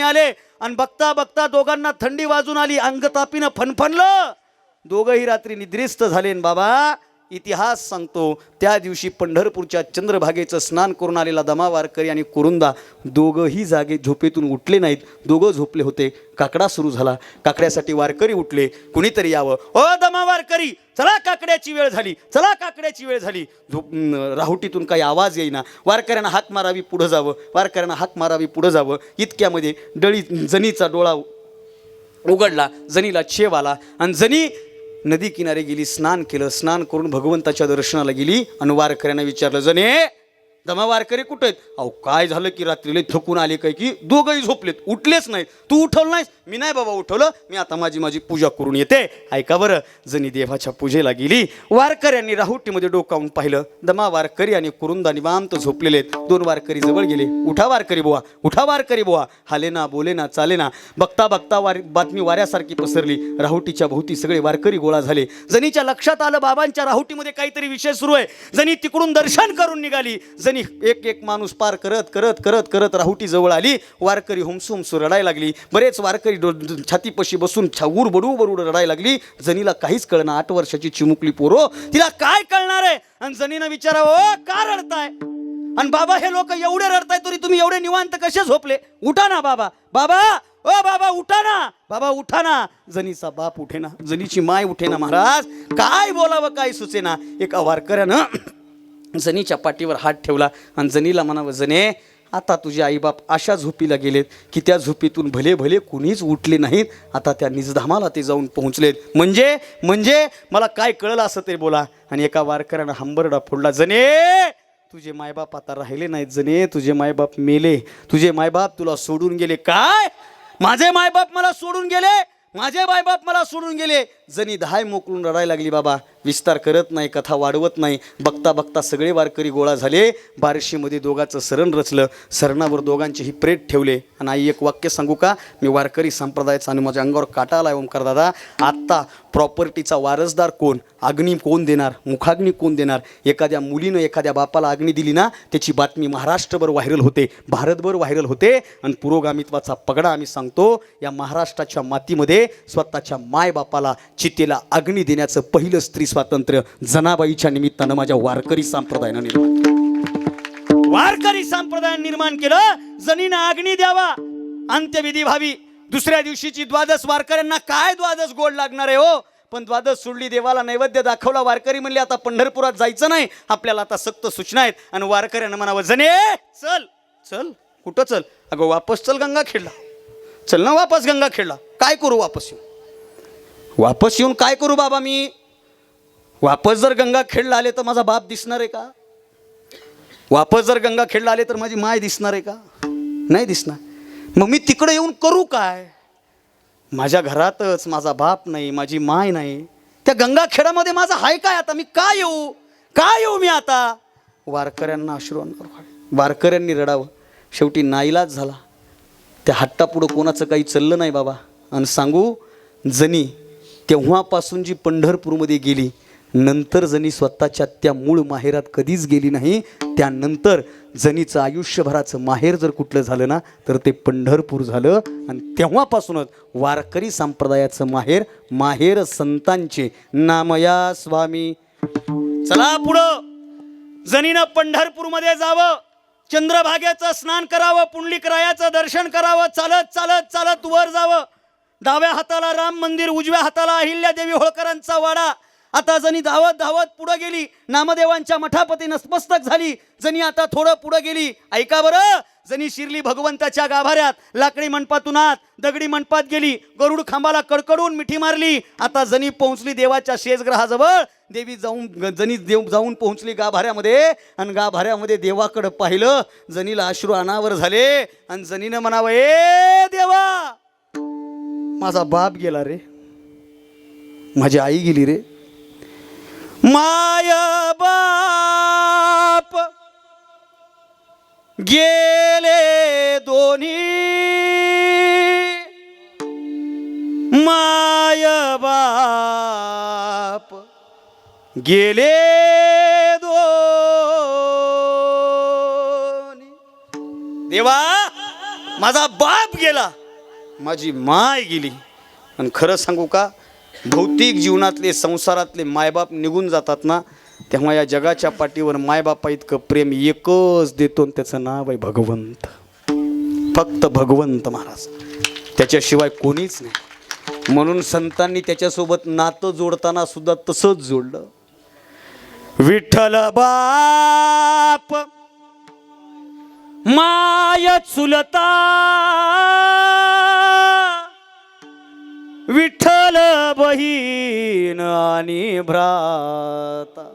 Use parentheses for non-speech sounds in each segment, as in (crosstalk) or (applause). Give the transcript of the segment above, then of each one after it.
मिळाले आले आणि बघता बघता दोघांना थंडी वाजून आली. अंगतापीनं फनफनलं. दोघंही रात्री निद्रिस्त झाले बाबा. इतिहास सांगतो. त्या दिवशी पंढरपूरच्या चंद्रभागेचं स्नान करून आलेला दमा वारकरी आणि कुरुंदा दोघंही जागे झोपेतून उठले नाहीत. दोघं झोपले होते. काकडा सुरू झाला. काकड्यासाठी वारकरी उठले. कुणीतरी यावं. ओ दमा वारकरी चला काकड्याची वेळ झाली. चला काकड्याची वेळ झाली. झोप राहुटीतून काही आवाज येईना. वारकऱ्यांना हाक मारावी पुढं जावं. वारकऱ्यांना हाक मारावी पुढं जावं. इतक्यामध्ये डळी जनीचा डोळा उघडला. जनीला छेव आला. आणि जनी नदी किनारी गेली स्नान केलं स्नान करून भगवंताच्या दर्शनाला गेली. आणि वारकऱ्यांना विचारलं जने दमा वारकरी कुठे आहेत? अहो काय झालं की रात्रीले थकून आले काय की दोघंही झोपलेत. उठलेच नाहीत. तू उठवलं नाहीस? मी नाही बाबा उठवलं. मी आता माझी माझी पूजा करून येते. ऐका बरं जनी देवाच्या पूजेला गेली. वारकऱ्यांनी राहुटीमध्ये डोकावून पाहिलं. दमा वारकरी आणि कुरुंदा निवांत झोपलेले आहेत. दोन वारकरी जवळ गेले. उठा वारकरी बुवा. उठा वारकरी बुवा. हाले ना बोले ना चाले ना. बघता बघता वार बातमी वाऱ्यासारखी पसरली. राहुटीच्या भोवती सगळे वारकरी गोळा झाले. जनीच्या लक्षात आलं बाबांच्या राहुटीमध्ये काहीतरी विषय सुरू आहे. जनी तिकडून दर्शन करून निघाली. अडचणी एक एक माणूस पार करत करत करत करत राहुटी जवळ आली. वारकरी हुमसू हुमसू रडायला लागली. बरेच वारकरी छातीपशी छातीपाशी बसून छाऊर बडू बडू रडायला लागली. जनीला काहीच कळना आठ वर्षाची चिमुकली पोरो. तिला काय कळणार आहे? आणि जनीनं विचारावं का रडताय? आणि बाबा हे लोक एवढे रडताय तरी तुम्ही एवढे निवांत कसे झोपले? उठा ना बाबा. बाबा ओ बाबा उठा ना. बाबा उठा ना. जनीचा बाप उठेना. जनीची माय उठेना महाराज. काय बोलावं काय सुचेना? एका वारकऱ्यानं जनीच्या पाठीवर हात ठेवला आणि जनीला म्हणावं जने आता तुझे आईबाप अशा झोपीला गेलेत की त्या झोपीतून भले भले कुणीच उठले नाहीत. आता त्या निजधामाला ते जाऊन पोहोचलेत. म्हणजे म्हणजे मला काय कळलं असं ते बोला. आणि एका वारकऱ्यानं हंबरडा फोडला जने तुझे मायबाप आता राहिले नाहीत. जने तुझे मायबाप मेले. तुझे मायबाप तुला सोडून गेले. काय? माझे मायबाप मला सोडून गेले? माझे मायबाप मला सोडून गेले? जनी दहाय मोकळून रडायला लागली बाबा विस्तार करत नाही कथा वाढवत नाही. बघता बघता सगळे वारकरी गोळा झाले. बारशीमध्ये दोघाचं सरण रचलं. सरणावर दोघांचेही प्रेत ठेवले. आणि आई एक वाक्य सांगू का? मी वारकरी संप्रदायाचा आणि माझ्या अंगावर काटा आला ओमकार दादा. आत्ता प्रॉपर्टीचा वारसदार कोण? अग्नी कोण देणार? मुखाग्नी कोण देणार? एखाद्या मुलीनं एखाद्या बापाला अग्नी दिली ना त्याची बातमी महाराष्ट्रभर व्हायरल होते. भारतभर व्हायरल होते. आणि पुरोगामित्वाचा पगडा आम्ही सांगतो या महाराष्ट्राच्या मातीमध्ये स्वतःच्या मायबापाला चितेला अग्नी देण्याचं पहिलं स्त्री स्वातंत्र्य जनाबाईच्या निमित्तानं माझ्या वारकरी संप्रदायानं निर्माण वारकरी संप्रदायानं निर्माण केलं. जनीनं अग्नी द्यावा. अंत्यविधी व्हावी. दुसऱ्या दिवशीची द्वादश वारकऱ्यांना काय द्वादश गोड लागणार आहे हो? पण द्वादश सोडली देवाला नैवेद्य दाखवला वारकरी म्हणले आता पंढरपुरात जायचं नाही. आपल्याला आता सक्त सूचना आहेत. आणि वारकऱ्यांना म्हणावं जने चल चल. कुठं चल? अगं वापस चल गंगा खेळला. चल ना वापस गंगा खेळला. काय करू वापस येऊन? वापस येऊन काय करू बाबा मी? वापस जर गंगा खेळला आले तर माझा बाप दिसणार आहे का? वापस जर गंगा खेळला आले तर माझी माय दिसणार आहे का? नाही दिसणार. मग मी तिकडे येऊन करू काय? माझ्या घरातच माझा बाप नाही माझी माय नाही. त्या गंगाखेडामध्ये माझा हाय काय आता? मी का येऊ? काय येऊ मी आता? वारकऱ्यांना अश्रू वारकऱ्यांनी रडावं. शेवटी नाईलाज झाला. त्या हट्टापुढं कोणाचं काही चाललं नाही बाबा. आणि सांगू जनी तेव्हापासून जी पंढरपूरमध्ये गेली नंतर जनी स्वतःच्या त्या मूळ माहेरात कधीच गेली नाही त्यानंतर जनीचं आयुष्यभराचं माहेर जर कुठलं झालं ना तर ते पंढरपूर झालं. आणि तेव्हापासूनच वारकरी संप्रदायाचं माहेर माहेर संतांचे. नामया स्वामी. चला पुढं. जनीनं पंढरपूरमध्ये जावं. चंद्रभागेचं स्नान करावं पुंडलिकरायाचं दर्शन करावं. चालत चालत चालत वर जावं. डाव्या हाताला राम मंदिर उजव्या हाताला अहिल्यादेवी होळकरांचा वाडा. आता जणी धावत धावत पुढं गेली नामदेवांच्या मठापती नतमस्तक झाली जणी आता थोडं पुढं गेली. ऐका बरं जणी शिरली भगवंताच्या गाभाऱ्यात लाकडी मंडपातून आत दगडी मंडपात गेली गरुड खांबाला कडकडून मिठी मारली. आता जणी पोहोचली देवाच्या शेजग्रहाजवळ देवी जाऊन जणी देव जाऊन पोहोचली गाभाऱ्यामध्ये आणि गाभाऱ्यामध्ये देवाकडं पाहिलं जनीला अश्रू अनावर झाले आणि जनीनं म्हणावं ए देवा माझा बाप गेला रे. माझी आई गेली रे. माय बाप गेले दोन्ही. माय बाप गेले दोन्ही. देवा माझा बाप गेला. माझी माय गेली. पण खरं सांगू का? भौतिक जीवनातले संसारातले मायबाप निघून जातात ना तेव्हा या जगाच्या पाठीवर मायबापा इतकं प्रेम एकच देतो आणि त्याचं नाव आहे भगवंत. फक्त भगवंत महाराज. त्याच्याशिवाय कोणीच नाही. म्हणून संतांनी त्याच्यासोबत नातं जोडताना सुद्धा तसंच जोडलं. विठ्ठल बाप माय चुलता विठ्ठल बहीण आणि भ्राता.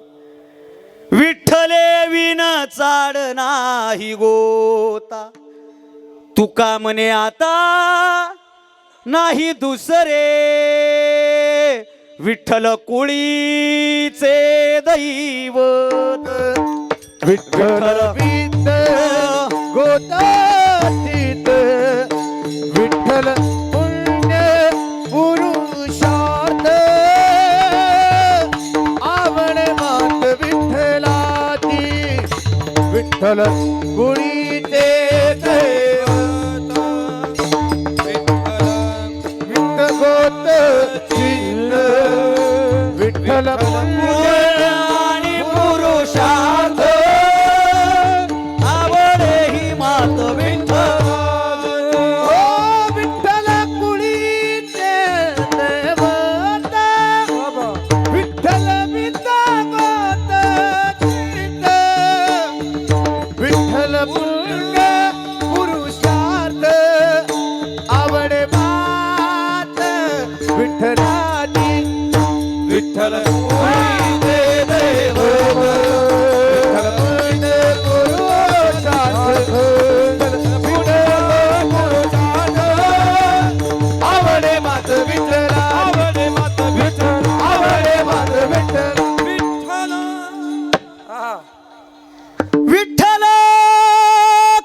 विठ्ठले विन चाड नाही गोता. तुका म्हणे आता नाही दुसरे. विठ्ठल कुळीचे दैवत. विठ्ठल गोतातीत. विठ्ठल विठ्ठल गुणीचे विठ्ठल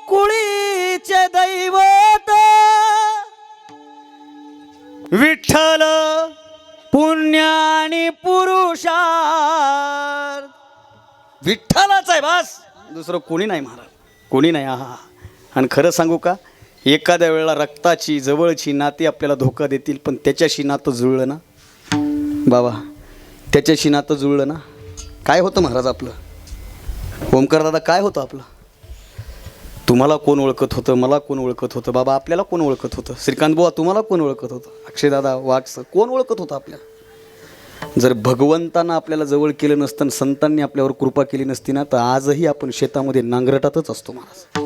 कुळीचे दैवत. विठ्ठल पुण्यानी आणि विठ्ठलाच आहे बास. दुसरं कोणी नाही महाराज. कोणी नाही हा आणि खरं सांगू का? एखाद्या वेळेला रक्ताची जवळची नाती आपल्याला धोका देतील पण त्याच्याशी नातं जुळलं ना? बाबा त्याच्याशी नातं जुळलं ना? काय होतं महाराज आपलं? ओमकार दादा काय होतं आपलं? तुम्हाला कोण ओळखत होतं? मला कोण ओळखत होतं? बाबा आपल्याला कोण ओळखत होतं? श्रीकांत बुवा तुम्हाला कोण ओळखत होतं? अक्षयदादा वाघ सर कोण ओळखत होतं आपल्याला? जर भगवंतानं आपल्याला जवळ केलं नसतं संतांनी आपल्यावर कृपा केली नसती ना तर आजही आपण शेतामध्ये नांगरटातच असतो महाराज.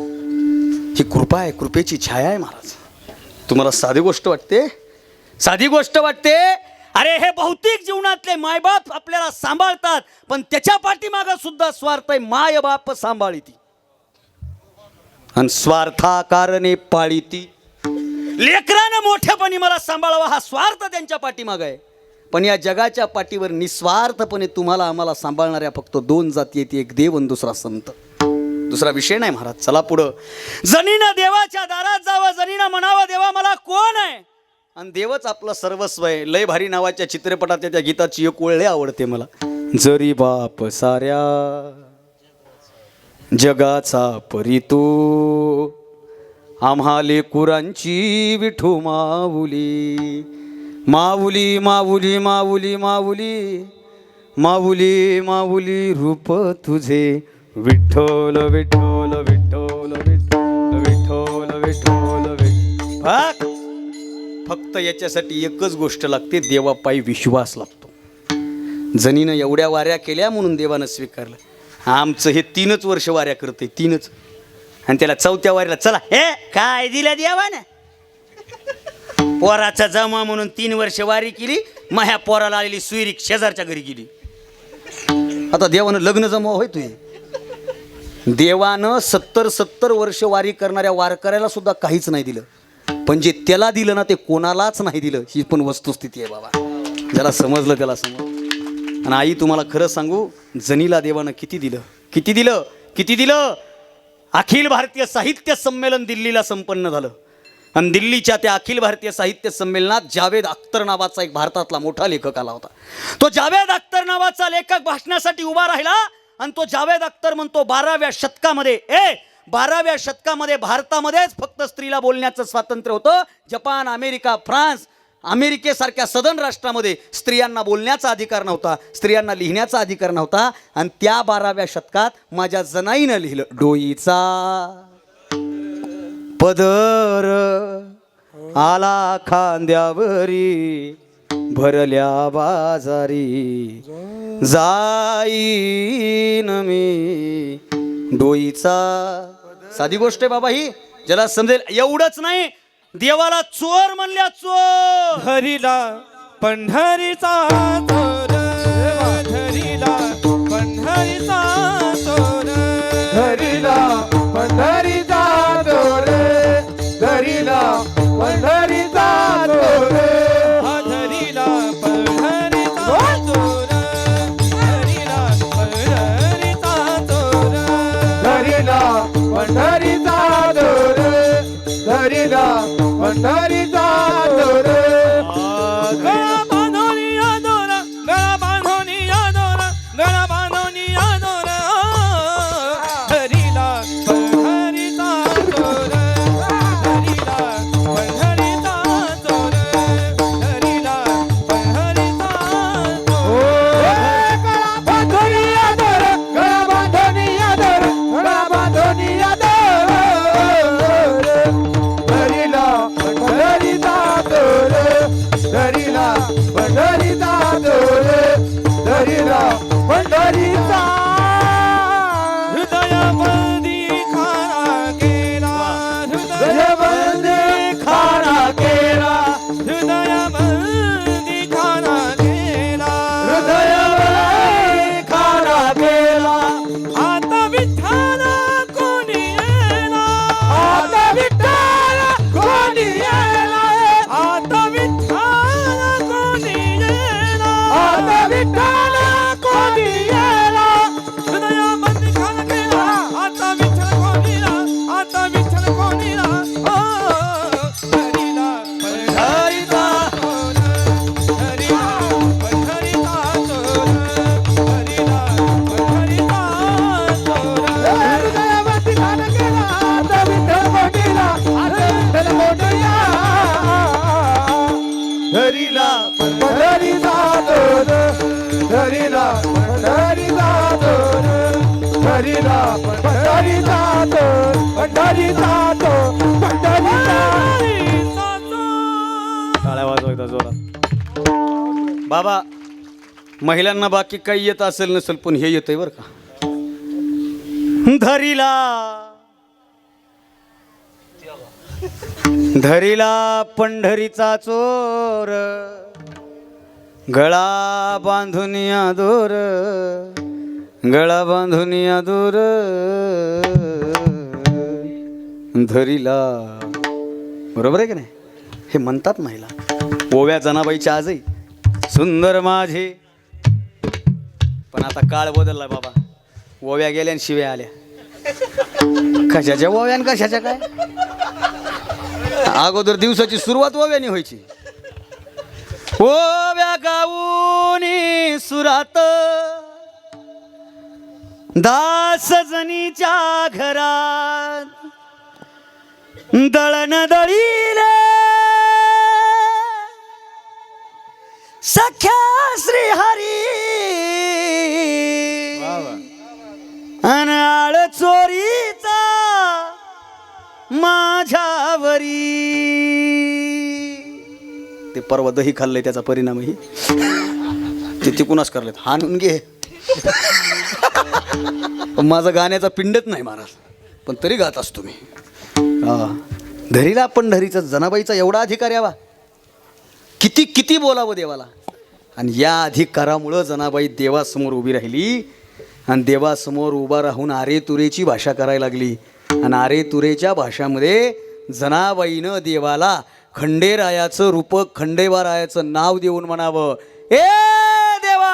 ही कृपा आहे कृपेची छाया आहे महाराज. तुम्हाला साधी गोष्ट वाटते? साधी गोष्ट वाटते? अरे हे भौतिक जीवनातले मायबाप आपल्याला सांभाळतात पण त्याच्या पाठीमागं सुद्धा स्वार्थ आहे. मायबाप सांभाळीती. आणि स्वार्था कारणे पाळीती. लेकरानं मोठ्यापणी मला सांभाळावा हा स्वार्थ त्यांच्या पाठीमाग आहे. पण या जगाच्या पाठीवर निस्वार्थपणे तुम्हाला आम्हाला सांभाळणाऱ्या फक्त दोन जाती येते एक देव आणि दुसरा संत. दुसरा विषय नाही महाराज चला पुढं. जनीनं देवाच्या दारात जावं जनीनं म्हणावं देवा मला कोण आहे? आणि देवच आपलं सर्वस्व आहे. लय भारी नावाच्या चित्रपटात त्या गीताची एक ओळ लय आवडते मला. जरी बाप साऱ्या जगाचा परी तू आम्हा लेकुरांची विठू माऊली. माऊली माऊली माऊली माऊली. माऊली माऊली रूप तुझे. विठ्ठल विठ्ठल विठ्ठल विठ्ठल विठ्ठल विठ्ठल विठ्ठल. फक्त याच्यासाठी एकच गोष्ट लागते देवापायी विश्वास लागतो. जनीनं एवढ्या वाऱ्या केल्या म्हणून देवानं स्वीकारलं. आमचं हे तीनच वर्ष वाऱ्या करते तीनच. आणि त्याला चौथ्या वाऱ्याला चला हे काय दिल्या देवानं? पोराचा जमा म्हणून तीन वर्ष वारी केली माझ्या पोराला आलेली सुईरी शेजारच्या घरी गेली. आता देवानं लग्न जमा होय तुझे? देवानं सत्तर सत्तर वर्ष वारी करणाऱ्या वारकऱ्याला सुद्धा काहीच नाही दिलं. पण जे त्याला दिलं ना ते कोणालाच नाही दिलं. ही पण वस्तुस्थिती आहे बाबा. ज्याला समजलं त्याला समज आणि आई तुम्हाला खरं सांगू जनीला देवानं किती दिलं? किती दिलं? किती दिलं? अखिल भारतीय साहित्य संमेलन दिल्लीला संपन्न झालं. आणि दिल्लीच्या त्या अखिल भारतीय साहित्य संमेलनात जावेद अख्तर नावाचा एक भारतातला मोठा लेखक आला होता. तो जावेद अख्तर नावाचा लेखक भाषणासाठी उभा राहिला आणि तो जावेद अख्तर म्हणतो बाराव्या शतकामध्ये ए बाराव्या शतकामध्ये भारतामध्येच फक्त स्त्रीला बोलण्याचं स्वातंत्र्य होतं. जपान अमेरिका फ्रान्स अमेरिकेसारख्या सदन राष्ट्रामध्ये स्त्रियांना बोलण्याचा अधिकार नव्हता स्त्रियांना लिहिण्याचा अधिकार नव्हता. आणि त्या बाराव्या शतकात माझ्या जनाईनं लिहिलं डोईचा पदर आला खांद्यावरी भरल्या बाजारी. जाईन मी डोईचा. साधी गोष्ट आहे बाबा ही. ज्याला समजेल एवढंच नाही देवाला चोर म्हणल्या चोर. हरीला पंढरीचा चोर. पंढरीचा पंढरीला पंढरीचा दोन धरीला पंढरीचा दोन धरीला पंढरीचा दोन पंढरीचा दोन पंढरीचा टाळ्या वाजवायचा जोरात. बाबा महिलांना बाकी काही येत असेल नसेल पण हे येतंय बरं का? धरीला धरीला पंढरीचा चोर गळा बांधून दूर गळा बांधून दूर. धरीला बरोबर आहे की नाही? हे म्हणतात महिला. ओव्या जनाबाईच्या आजही सुंदर माझे. पण आता काळ बदलला बाबा. ओव्या गेल्या आणि शिव्या आल्या. कशाच्या ओव्या आणि कशाच्या काय? अगोदर दिवसाची सुरुवात ओव्याने व्हायची. ओव्या गाऊनी सुरात. दास जनीच्या घरात दळण दळीले. सख्या श्री हरी अनाळ चोरीचा माझ्यावरी ते परवा दही खाल्लंय त्याचा परिणामही. ते तिकूनच करलेत. हाणून घे. माझं माझा गाण्याचा पिंडच नाही महाराज. पण तरी गात असतो मी. धरीला पण धरीचा जनाबाईचा एवढा अधिकार यावा. किती किती बोलावं देवाला. आणि या अधिकारामुळं जनाबाई देवासमोर उभी राहिली आणि देवासमोर उभा राहून आरे तुरेची भाषा करायला लागली. आणि आरे तुरेच्या भाषामध्ये जनाबाईनं देवाला खंडेरायाचं रूपक खंडेबारायाचं नाव देऊन म्हणावं. ए देवा!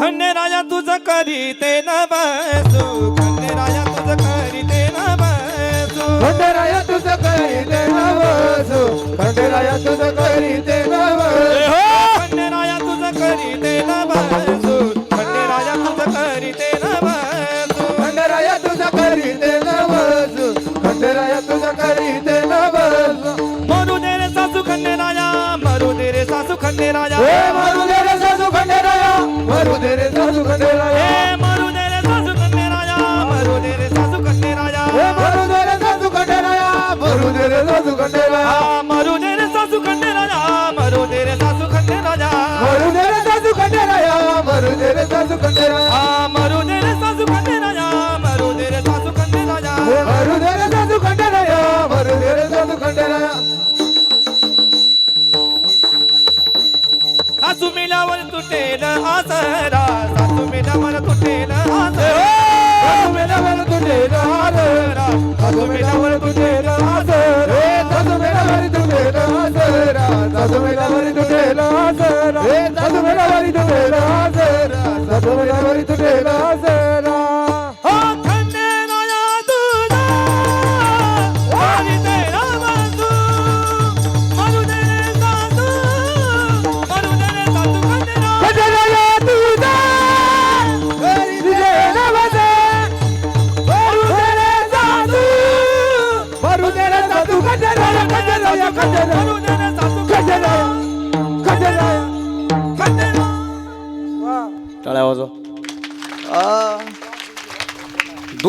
खंडे राजा तुझं करी ते न बसू खंडे राजा तुझं करी ते न बसू खंडराया तुझं करी ते नवसू खंडराया तुझं करी ते नवसू सासू खंडे राजा. हे मरू दे रे सासू खंडेराया. मरू दे रे सासू खंडेराया.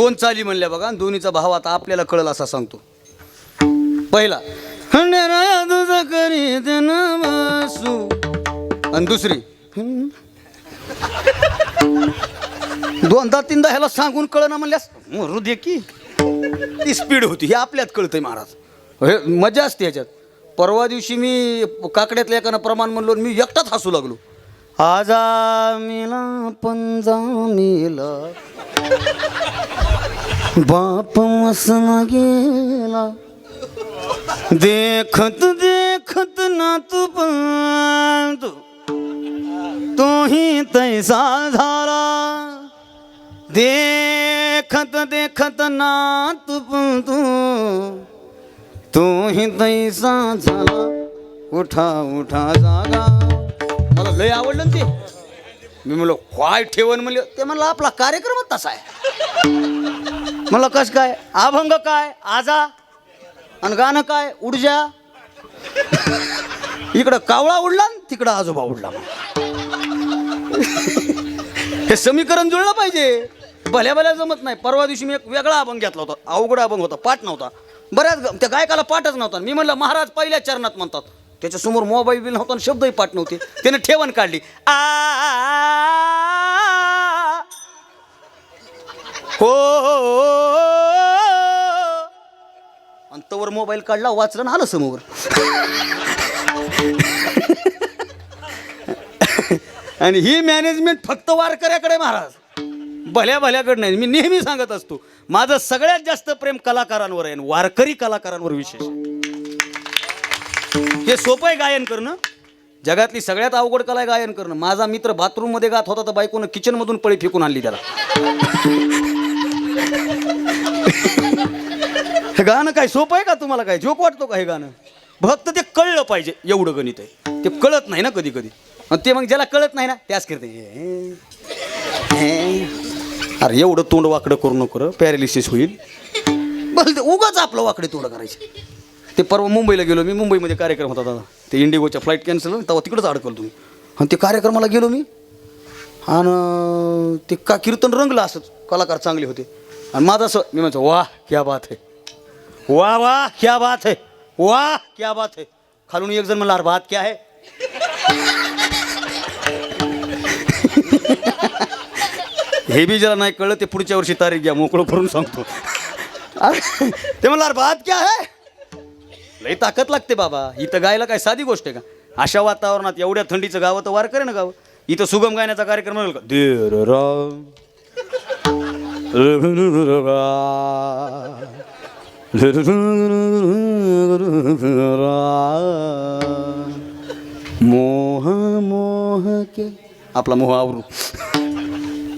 दोन चाली म्हणल्या बघा दोन्हीचा भाव आता आपल्याला कळल असा सांगतो. पहिला आणि दुसरी दोनदा तीनदा ह्याला सांगून कळना म्हणल्यास हृदय की. ती स्पीड होती हे आपल्यात कळतंय महाराज. हे मजा असते ह्याच्यात. परवा दिवशी मी काकड्यातल्या एकानं प्रमाण म्हणलो आणि मी एकटाच हसू लागलो. आजा मिला पंजा मिला बाप मसना गेला। देखत देखत ना तू पण तोही तैसा झाला। देखत देखत ना तू पण तू तोही तैसा झाला। उठा उठा जागा। मला लय आवडलं ते। मी म्हणलो काय ठेवण म्हणलं. ते म्हणलं आपला कार्यक्रमच तसा आहे. म्हणलं कस काय अभंग काय आजा आणि गाणं काय उडजा इकडं कावळा उडला तिकडं आजोबा उडला हे समीकरण जुळलं पाहिजे भल्या भल्या जमत नाही परवा दिवशी मी एक वेगळा अभंग घेतला होता अवघड अभंग होता पाठ नव्हता बऱ्याच त्या गायकाला पाठच नव्हता मी म्हणलं महाराज पहिल्या चरणात म्हणतात त्याच्यासमोर मोबाईल बिल नव्हता आणि शब्दही पाठ नव्हते त्याने ठेवण काढली आ हो. आणि तोवर मोबाईल काढला वाचलं ना आलं समोर. आणि ही मॅनेजमेंट फक्त वारकऱ्याकडे महाराज. भल्या भल्याकडे नाही. मी नेहमी सांगत असतो माझं सगळ्यात जास्त प्रेम कलाकारांवर आहे आणि वारकरी कलाकारांवर विशेष हे सोपं आहे गायन करणं. जगातली सगळ्यात अवघड कला आहे गायन करणं. माझा मित्र बाथरूममध्ये गात होता तर बायकोनं किचनमधून पळी फेकून आणली त्याला. हे गाणं काय सोपं आहे का तुम्हाला काय? जोक वाटतो का हे गाणं? फक्त ते कळलं पाहिजे एवढं गणित आहे. ते कळत नाही ना कधी कधी. आणि ते मग ज्याला कळत नाही ना त्याच करते. हे, हे. अरे एवढं तोंड वाकडं करू नको पॅरालिसिस होईल. बरं ते उगाच आपलं वाकडे तोंड करायचे. ते परवा मुंबईला गेलो मी. मुंबईमध्ये कार्यक्रम होता दादा. ते इंडिगोच्या फ्लाईट कॅन्सल तेव्हा तिकडंच अडकलो तुम्ही आणि ते कार्यक्रमाला गेलो मी. आणि ते का कीर्तन रंगलं असंच कलाकार चांगले होते. आणि माझं असं मी म्हणतो वा क्या बात है. वा वा क्या बात है. वा क्या बात है. खालून एक जण म्हणला "अरे बात क्या है? (laughs) हे बी जरा नाही कळलं ते पुढच्या वर्षी तारीख घ्या मोकळं भरून सांगतो. अरे, ते म्हणलं "अरे बात क्या है? लई ताकद लागते बाबा. इथं गायला काय साधी गोष्ट आहे का? अशा वातावरणात एवढ्या थंडीचं गावं तर वार करे ना गावं. इथं सुगम गायनाचा कार्यक्रम का देर राम. मोह मोह के आपला मोह आवरू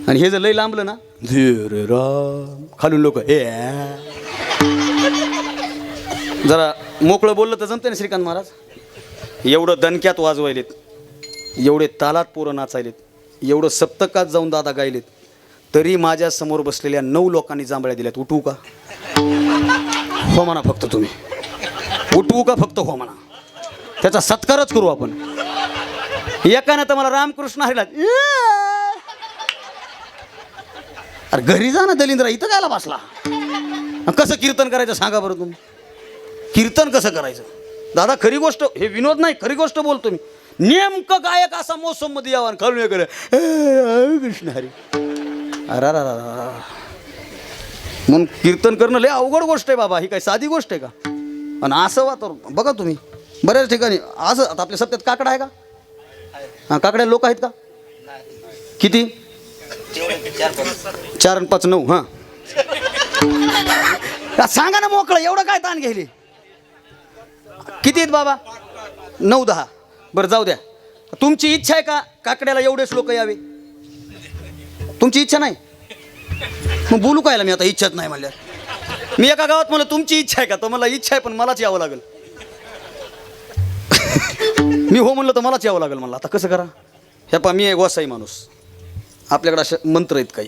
आणि हे जर लई लांबलं ना धीर राम खालून लोक हे जरा मोकळं बोललं तर जमते ना श्रीकांत महाराज एवढं दणक्यात वाजवायलेत एवढे तालात पोरं नाचायलेत एवढं सप्तकात जाऊन दादा गायलेत तरी माझ्यासमोर बसलेल्या नऊ लोकांनी जांभळ्या दिल्यात. उठवू का? हो म्हणा फक्त तुम्ही. उठवू का फक्त हो म्हणा? त्याचा सत्कारच करू आपण. एकानं तर मला रामकृष्ण हरिला अरे घरी जा ना दलिंद्रा इथं कायला बसला? कसं कीर्तन करायचं सांगा बरं तुम्ही. कीर्तन कसं करायचं? दादा खरी गोष्ट हे विनोद नाही खरी गोष्ट बोलतो मी. नेमकं गायक असा मोसममध्ये यावा खालून करे कृष्ण हरी. अरा रा अरे म्हणून कीर्तन करणं लय अवघड गोष्ट आहे बाबा ही काय साधी गोष्ट आहे का? आणि असं वातावरण बघा तुम्ही बऱ्याच ठिकाणी असं आता आपल्या सत्यात काकडा आहे का? हां काकड्या लोक आहेत का? किती? चार आणि पाच नऊ हां. का सांगा ना मोकळं एवढं काय ताण घ्यायली? किती आहेत बाबा? नऊ दहा. बरं जाऊ द्या. तुमची इच्छा आहे का काकड्याला एवढेच लोक यावे? तुमची इच्छा नाही? मग बोलू कायला मी आता इच्छाच नाही म्हणल्या मी एका गावात म्हणलं तुमची इच्छा आहे का? तर मला इच्छा आहे पण मलाच यावं लागेल. (laughs) मी हो म्हणलं तर मलाच यावं लागेल. मला आता कसं करा? ह्या पा मी एक वसाई माणूस. आपल्याकडे असे मंत्र आहेत काही.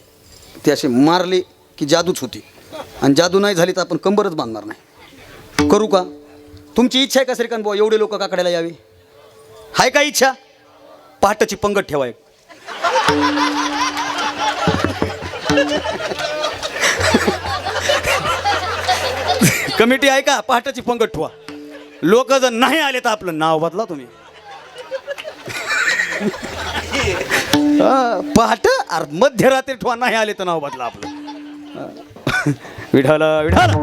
ते असे मारले की जादूच होती. आणि जादू नाही झाली तर आपण कंबरच बांधणार नाही. करू का? तुमची इच्छा आहे का श्रीकांत भाऊ? एवढे लोक काकड्याला यावे? हाय का इच्छा? पहाटाची पंगत ठेवा एक. (laughs) कमिटी आहे का पहाटाची पंगत ठेवा. लोक जर नाही आले तर आपलं नाव बदला तुम्ही. (laughs) पहाट अरे मध्यरात्री ठेवा नाही आले तर नाव बदला आपलं. (laughs) हा. विठाला विठाला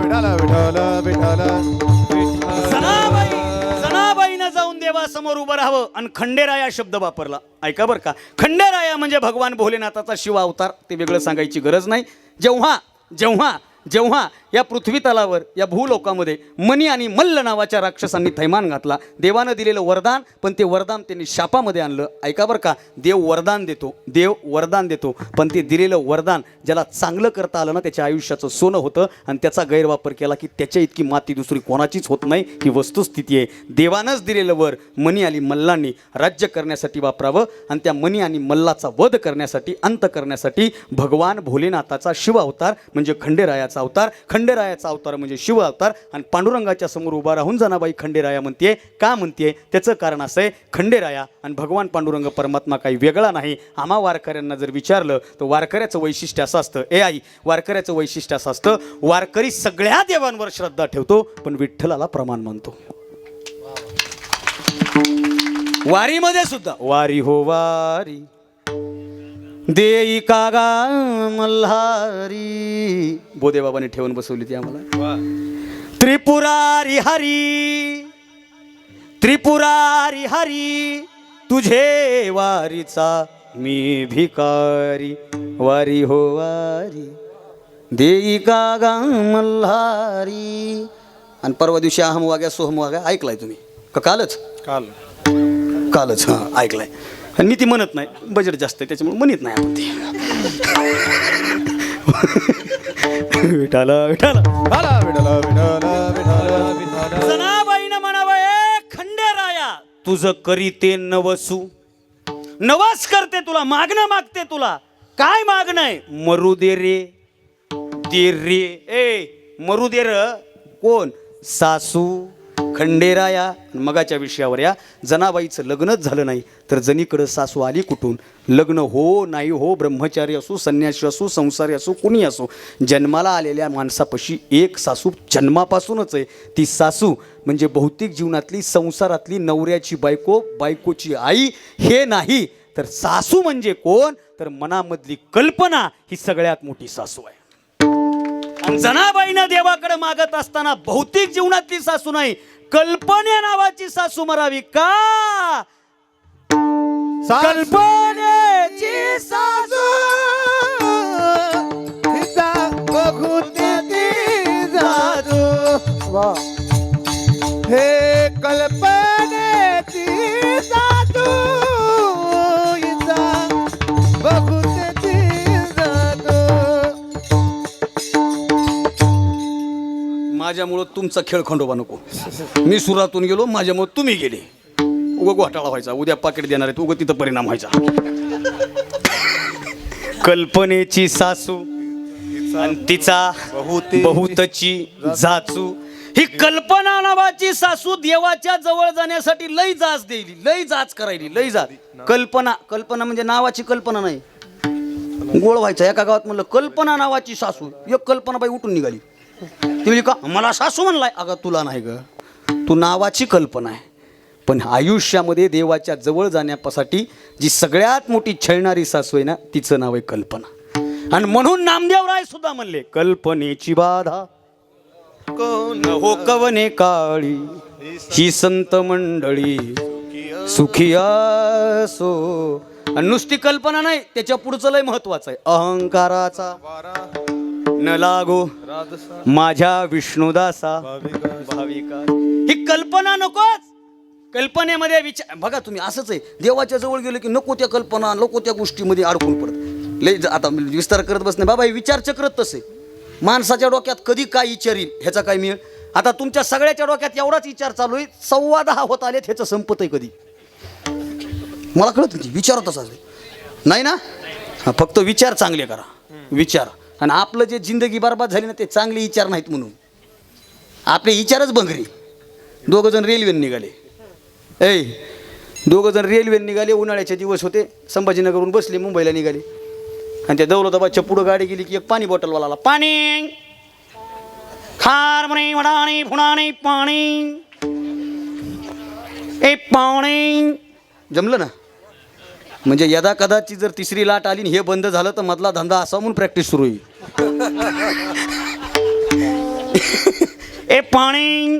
विठाला विठाला विठाला जाऊन देवासमोर उभं राहावं आणि खंडेराया शब्द वापरला. ऐका बरं का. खंडेराया म्हणजे भगवान भोलेनाथाचा शिव अवतार ते वेगळं सांगायची गरज नाही. जेव्हा जेव्हा जेव्हा या पृथ्वी तलावर या भूलोकामध्ये मनी आणि मल्ल नावाच्या राक्षसांनी थैमान घातला देवानं दिलेलं वरदान पण ते वरदान त्यांनी शापामध्ये आणलं. ऐका बरं का देव वरदान देतो देव वरदान देतो पण ते दिलेलं वरदान ज्याला चांगलं करता आलं ना त्याच्या आयुष्याचं सोनं होतं आणि त्याचा गैरवापर केला की त्याच्या इतकी माती दुसरी कोणाचीच होत नाही ही वस्तुस्थिती आहे. देवानंच दिलेलं वर मनी आणि मल्लांनी राज्य करण्यासाठी वापरावं आणि त्या मनी आणि मल्लाचा वध करण्यासाठी अंत करण्यासाठी भगवान भोलेनाथाचा शिवावतार म्हणजे खंडेरायाचा अवतार. खंडेरायाचा अवतार म्हणजे शिव अवतार. आणि पांडुरंगाच्या समोर उभा राहून जनाबाई खंडेराया म्हणते का म्हणते त्याचं कारण असं आहे खंडेराया आणि भगवान पांडुरंग परमात्मा काही वेगळा नाही. आम्हा वारकऱ्यांना जर विचारलं तर वारकऱ्याचं वैशिष्ट्य असं असतं. ए आई वारकऱ्याचं वैशिष्ट्य असं असतं वारकरी सगळ्या देवांवर श्रद्धा ठेवतो पण विठ्ठलाला प्रमाण मानतो. वारीमध्ये सुद्धा. वारी हो वारी. देई कागा मल्हारी. बोधे बाबाने ठेवून बसवली ती आम्हाला. त्रिपुरारी हरी त्रिपुरारी हरी तुझे वारीचा मी भिकारी वारी हो वारी. देई कागा मल्हारी. आणि परवा दिवशी अहम वाग्या सोहम वाग्या ऐकलाय तुम्ही? का कालच? काल. कालच हां ऐकलाय. आणि मी ती म्हणत नाही. बजेट जास्त आहे त्याच्यामुळे म्हणत नाही आपण ती. विठाला विठाला. आला विठाला विठाला विठाला विठाला. जनाबाईनं म्हणावं ए खंडेराया तुझं करी ते नवसू. नवास करते तुला मागणं मागते तुला. काय मागणं आहे? मरू दे रे दे रे. ए मरू दे र कोण? सासू. खंडेरा या मगाच्या विषयावर या. जनाबाईचं लग्नच झालं नाही तर जणीकडं सासू आली कुठून? लग्न हो नाही हो ब्रह्मचारी असो संन्यासी असो संसारी असो कुणी असो जन्माला आलेल्या माणसापाशी एक सासू जन्मापासूनच आहे. ती सासू म्हणजे भौतिक जीवनातली संसारातली नवऱ्याची बायको बायकोची आई हे नाही. तर सासू म्हणजे कोण? तर मनामधली कल्पना ही सगळ्यात मोठी सासू आहे. आणि जनाबाईनं देवाकडे मागत असताना भौतिक जीवनातली सासू नाही कल्पने नावाची सासू मरावी का? कल्पनेची सासू. बघून ती जादू. वा. माझ्यामुळं तुमचा खेळ खंडोबा नको. मी सुरातून गेलो माझ्यामुळं तुम्ही गेले. उगं घोटाळा व्हायचा. उद्या पाकिट देणार आहेत उगं तिथं परिणाम व्हायचा. कल्पनेची सासू आणि तिचा बहुते- बहुतची जाचू. ही कल्पना नावाची सासू देवाच्या जवळ जाण्यासाठी लई जाच देईल लई जाच करायली लई जाच. कल्पना कल्पना म्हणजे नावाची कल्पना नाही. गोळ व्हायचं. एका गावात म्हणलं कल्पना नावाची सासू. एक कल्पना बाई उठून निघाली. ती म्हणजे का? मला सासू म्हणलाय अगं तुला नाही ग. तू नावाची कल्पना आहे. पण आयुष्यामध्ये देवाच्या जवळ जाण्यासाठी जी सगळ्यात मोठी छळणारी सासू आहे ना तिचं नाव आहे कल्पना. आणि म्हणून नामदेवराय सुद्धा म्हणले कल्पनेची बाधा हो कवने काळी. ही संत मंडळी सुखी असो. आणि नुसती कल्पना नाही त्याच्या पुढचं लय महत्वाचं आहे. अहंकाराचा न लागो माझ्या विष्णुदासा. भाविका ही कल्पना नकोच. कल्पनेमध्ये विचार बघा तुम्ही असंच आहे. देवाच्या जवळ गेलो की नको त्या कल्पना नको त्या गोष्टीमध्ये अडकून पडत लय आता विस्तार करत बसणे. बाबा हे विचारचक्रच तसे. माणसाच्या डोक्यात कधी काय विचार येईल ह्याचा काय मिळेल आता तुमच्या सगळ्याच्या डोक्यात एवढाच विचार चालू आहे. सव्वा दहा होत आलेत ह्याचं संपत आहे कधी. मला कळत नाही विचार तसाच नाही ना? फक्त विचार चांगले करा. विचार. आणि आपलं जे जिंदगी बरबाद झाली ना ते चांगले विचार नाहीत म्हणून. आपले विचारच बंगरी दोघं जण रेल्वेने निघाले. ऐ दोघं जण रेल्वेने निघाले उन्हाळ्याचे दिवस होते. संभाजीनगरहून बसले मुंबईला निघाले. आणि त्या दौलताबादच्या पुढं गाडी गेली की एक पाणी बॉटलवाला आला पाणी! खार म्हणे वडाणे फुणाणे पाणी! ए पाणी! जमलं ना? म्हणजे यदा कदाची जर तिसरी लाट आली आणि हे बंद झालं तर मधला धंदा असा म्हणून प्रॅक्टिस सुरू होईल. (laughs) ए पाणी!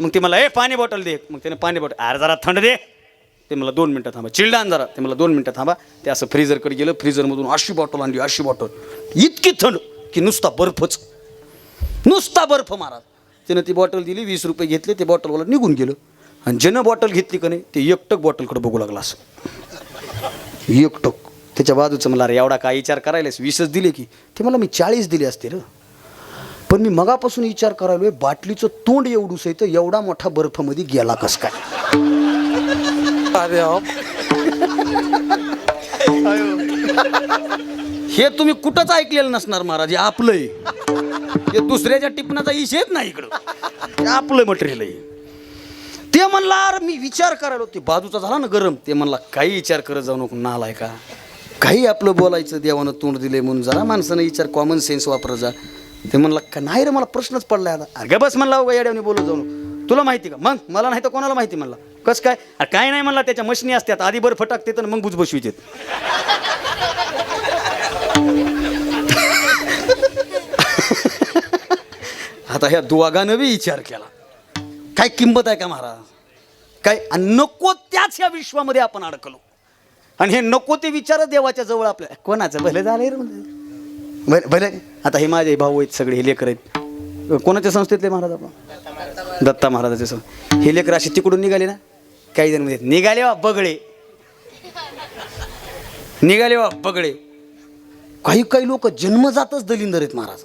मग ते मला ए पाणी बॉटल दे. मग त्याने पाणी बॉटल अरे जरा थंड दे. ते मला दोन मिनटं थांबा. चिल्डान जरा. ते मला दोन मिनटं थांबा. ते असं फ्रीजरकडे गेलं फ्रीजरमधून अशी बॉटल आणली अशी बॉटल. इतकी थंड की नुसता बर्फच. नुसता बर्फ मारा त्यानं ती बॉटल दिली वीस रुपये घेतले ते बॉटलवाला निघून गेलं. आणि ज्यानं बॉटल घेतली का नाही ते एकटक बॉटलकडे बघू लागला असं. एकटक त्याच्या बाजूचं मला अरे एवढा काय विचार करायलास वीसच दिले की. ते मला मी चाळीस दिले असते र. पण मी मगापासून विचार करायलोय बाटलीचं तोंड एवढूस आहे तर एवढा मोठा बर्फमध्ये गेला कस काय? अरे हे तुम्ही कुठंच ऐकलेलं नसणार महाराज. हे आपलं आहे हे दुसऱ्याच्या टिपणाचा इशेच नाही इकडं. आपलं मटेरियल आहे. ते म्हणला अरे मी विचार करायला ते बाजूचा झाला ना गरम ते म्हणला काही विचार करत जाऊ नको नालाय का? काही आपलं बोलायचं देवानं तोंड दिले म्हणून जरा माणसानं विचार कॉमन सेन्स वापरत जा. ते म्हणला का नाही रे मला प्रश्नच पडला आता. अरे बस म्हणला उगा येड्याने बोलत जाऊ तुला माहिती का? मग? मला नाही तर कोणाला माहिती म्हणला. कसं काय? अरे काय नाही म्हणला त्याच्या मशनी असतात आधी बरं फटाकते तर मग बुजबशवीत (laughs) आता ह्या दोघानं बी विचार केला. काय किंमत आहे का महाराज? काय नको त्याच ह्या विश्वामध्ये आपण अडकलो. आणि हे नको ते विचार देवाच्या जवळ आपल्या कोणाचं? भलं झालं रे म्हणजे भले भले. आता हे माझे भाऊ आहेत सगळे हे लेकर आहेत. कोणाच्या संस्थेतले महाराज आपण? दत्ता महाराजाचे सं हे लेकर असे तिकडून निघाले ना? काही जण म्हणजे निघाले वा बगळे. निघाले वा बगळे. काही काही लोक जन्मजातच दलिंदर आहेत महाराज.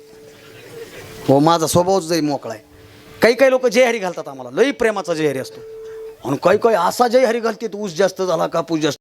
हो माझा स्वभावच जरी मोकळा आहे. काही काही लोक जयहरी घालतात आम्हाला. लई प्रेमाचा जयहरी असतो. आणि काही काही असा जयहरी घालते ऊस जास्त झाला कापूस जास्त